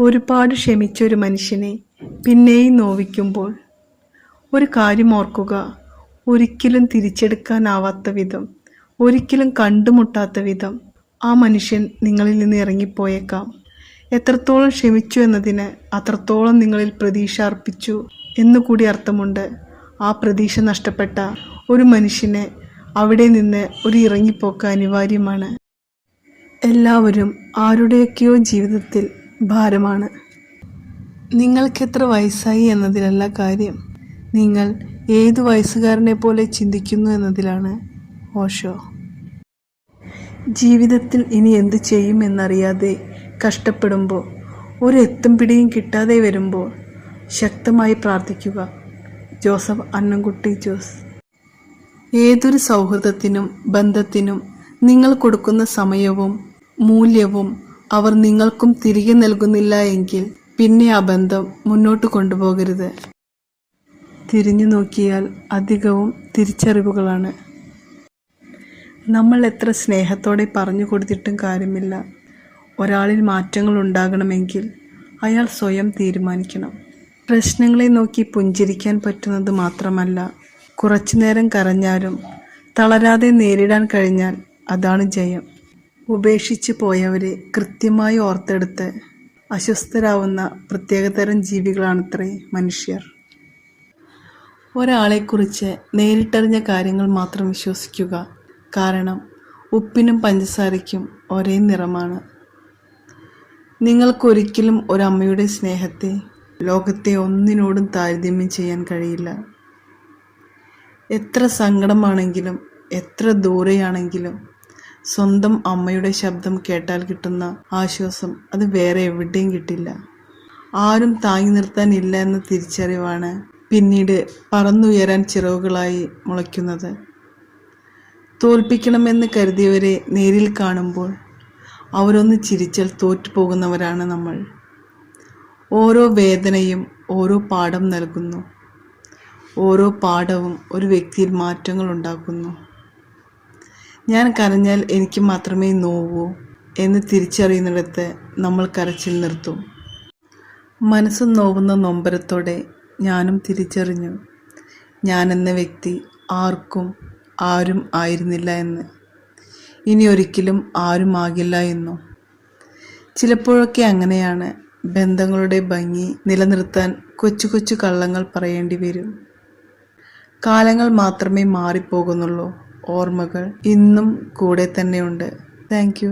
ഒരുപാട് ക്ഷമിച്ച ഒരു മനുഷ്യനെ പിന്നെയും നോവിക്കുമ്പോൾ. ഒരു കാര്യം ഓർക്കുക. ഒരിക്കലും തിരിച്ചെടുക്കാനാവാത്ത വിധം ഒരിക്കലും കണ്ടുമുട്ടാത്ത വിധം ആ മനുഷ്യൻ നിങ്ങളിൽ നിന്ന് ഇറങ്ങിപ്പോയേക്കാം. എത്രത്തോളം ക്ഷമിച്ചു എന്നതിന് അത്രത്തോളം നിങ്ങളിൽ പ്രതീക്ഷ അർപ്പിച്ചു എന്നുകൂടി അർത്ഥമുണ്ട്. ആ പ്രതീക്ഷ നഷ്ടപ്പെട്ട ഒരു മനുഷ്യന് അവിടെ നിന്ന് ഒരു ഇറങ്ങിപ്പോക്ക് അനിവാര്യമാണ്. എല്ലാവരും ആരുടെയൊക്കെയോ ജീവിതത്തിൽ ഭാരമാണ്. നിങ്ങൾക്ക് എത്ര വയസ്സായി എന്നതിലല്ല കാര്യം. നിങ്ങൾ ഏത് വയസ്സുകാരനെ പോലെ ചിന്തിക്കുന്നു എന്നതിലാണ് ഓഷോ. ജീവിതത്തിൽ ഇനി എന്ത് ചെയ്യും എന്നറിയാതെ കഷ്ടപ്പെടുമ്പോൾ ഒരു എത്തും പിടിയും കിട്ടാതെ വരുമ്പോൾ ശക്തമായി പ്രാർത്ഥിക്കുക. ജോസഫ് അന്നംകുട്ടി ജോസ്. ഏതൊരു സൗഹൃദത്തിനും ബന്ധത്തിനും നിങ്ങൾ കൊടുക്കുന്ന സമയവും മൂല്യവും അവർ നിങ്ങൾക്കും തിരികെ നൽകുന്നില്ല എങ്കിൽ പിന്നെ ആ ബന്ധം മുന്നോട്ട് കൊണ്ടുപോകരുത്. തിരിഞ്ഞു നോക്കിയാൽ അധികവും തിരിച്ചറിവുകളാണ്. നമ്മൾ എത്ര സ്നേഹത്തോടെ പറഞ്ഞു കൊടുത്തിട്ടും കാര്യമില്ല. ഒരാളിൽ മാറ്റങ്ങൾ ഉണ്ടാകണമെങ്കിൽ അയാൾ സ്വയം തീരുമാനിക്കണം. പ്രശ്നങ്ങളെ നോക്കി പുഞ്ചിരിക്കാൻ പറ്റുന്നത് മാത്രമല്ല കുറച്ചു നേരം കരഞ്ഞാലും തളരാതെ നേരിടാൻ കഴിഞ്ഞാൽ അതാണ് ജയം. ഉപേക്ഷിച്ചു പോയവരെ കൃത്യമായി ഓർത്തെടുത്ത് അസ്വസ്ഥരാവുന്ന പ്രത്യേകതരം ജീവികളാണത്രേ മനുഷ്യർ. ഒരാളെക്കുറിച്ച് നേരിട്ടറിഞ്ഞ കാര്യങ്ങൾ മാത്രം വിശ്വസിക്കുക കാരണം ഉപ്പിനും പഞ്ചസാരയ്ക്കും ഒരേ നിറമാണ്. നിങ്ങൾക്കൊരിക്കലും ഒരമ്മയുടെ സ്നേഹത്തെ ലോകത്തെ ഒന്നിനോടും താരതമ്യം ചെയ്യാൻ കഴിയില്ല. എത്ര സങ്കടമാണെങ്കിലും എത്ര ദൂരെയാണെങ്കിലും സ്വന്തം അമ്മയുടെ ശബ്ദം കേട്ടാൽ കിട്ടുന്ന ആശ്വാസം അത് വേറെ എവിടെയും കിട്ടില്ല. ആരും താങ്ങി നിർത്താനില്ല എന്ന തിരിച്ചറിവാണ് പിന്നീട് പറന്നുയരാൻ ചിറവുകളായി മുളയ്ക്കുന്നത്. തോൽപ്പിക്കണമെന്ന് കരുതിയവരെ നേരിൽ കാണുമ്പോൾ അവരൊന്ന് ചിരിച്ചാൽ തോറ്റുപോകുന്നവരാണ് നമ്മൾ. ഓരോ വേദനയും ഓരോ പാഠം നൽകുന്നു. ഓരോ പാഠവും ഒരു വ്യക്തിയിൽ മാറ്റങ്ങൾ ഉണ്ടാക്കുന്നു. ഞാൻ കരഞ്ഞാൽ എനിക്ക് മാത്രമേ നോവൂ എന്ന് തിരിച്ചറിയുന്നിടത്ത് നമ്മൾ കരച്ചിൽ നിർത്തും. മനസ്സ് നോവുന്ന നൊമ്പരത്തോടെ ഞാനും തിരിച്ചറിഞ്ഞു. ഞാനെന്ന വ്യക്തി ആർക്കും ആരും ആയിരുന്നില്ല എന്ന്. ഇനി ഒരിക്കലും ആരും ആകില്ല എന്നും. ചിലപ്പോഴൊക്കെ അങ്ങനെയാണ് ബന്ധങ്ങളുടെ ഭംഗി നിലനിർത്താൻ കൊച്ചു കൊച്ചു കള്ളങ്ങൾ പറയേണ്ടി വരും. കാലങ്ങൾ മാത്രമേ മാറിപ്പോകുന്നുള്ളൂ. ഓർമ്മകൾ ഇന്നും കൂടെ തന്നെയുണ്ട് താങ്ക്